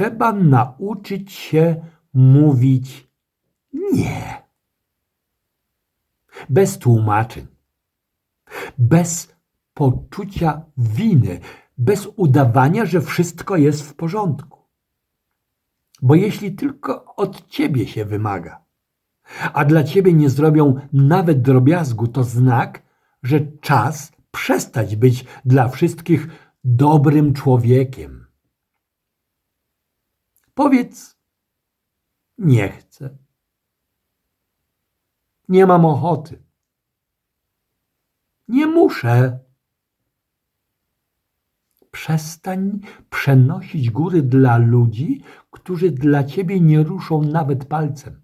trzeba nauczyć się mówić nie. Bez tłumaczeń, bez poczucia winy, bez udawania, że wszystko jest w porządku. Bo jeśli tylko od ciebie się wymaga, a dla ciebie nie zrobią nawet drobiazgu, to znak, że czas przestać być dla wszystkich dobrym człowiekiem. Powiedz, nie chcę. Nie mam ochoty. Nie muszę. Przestań przenosić góry dla ludzi, którzy dla ciebie nie ruszą nawet palcem.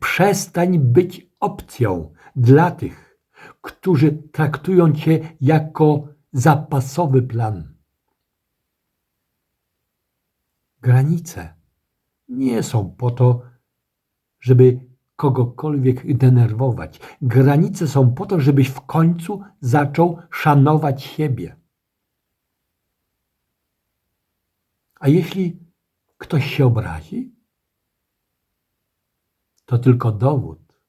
Przestań być opcją dla tych, którzy traktują cię jako zapasowy plan. Granice nie są po to, żeby kogokolwiek denerwować. Granice są po to, żebyś w końcu zaczął szanować siebie. A jeśli ktoś się obrazi, to tylko dowód,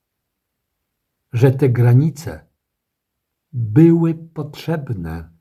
że te granice były potrzebne.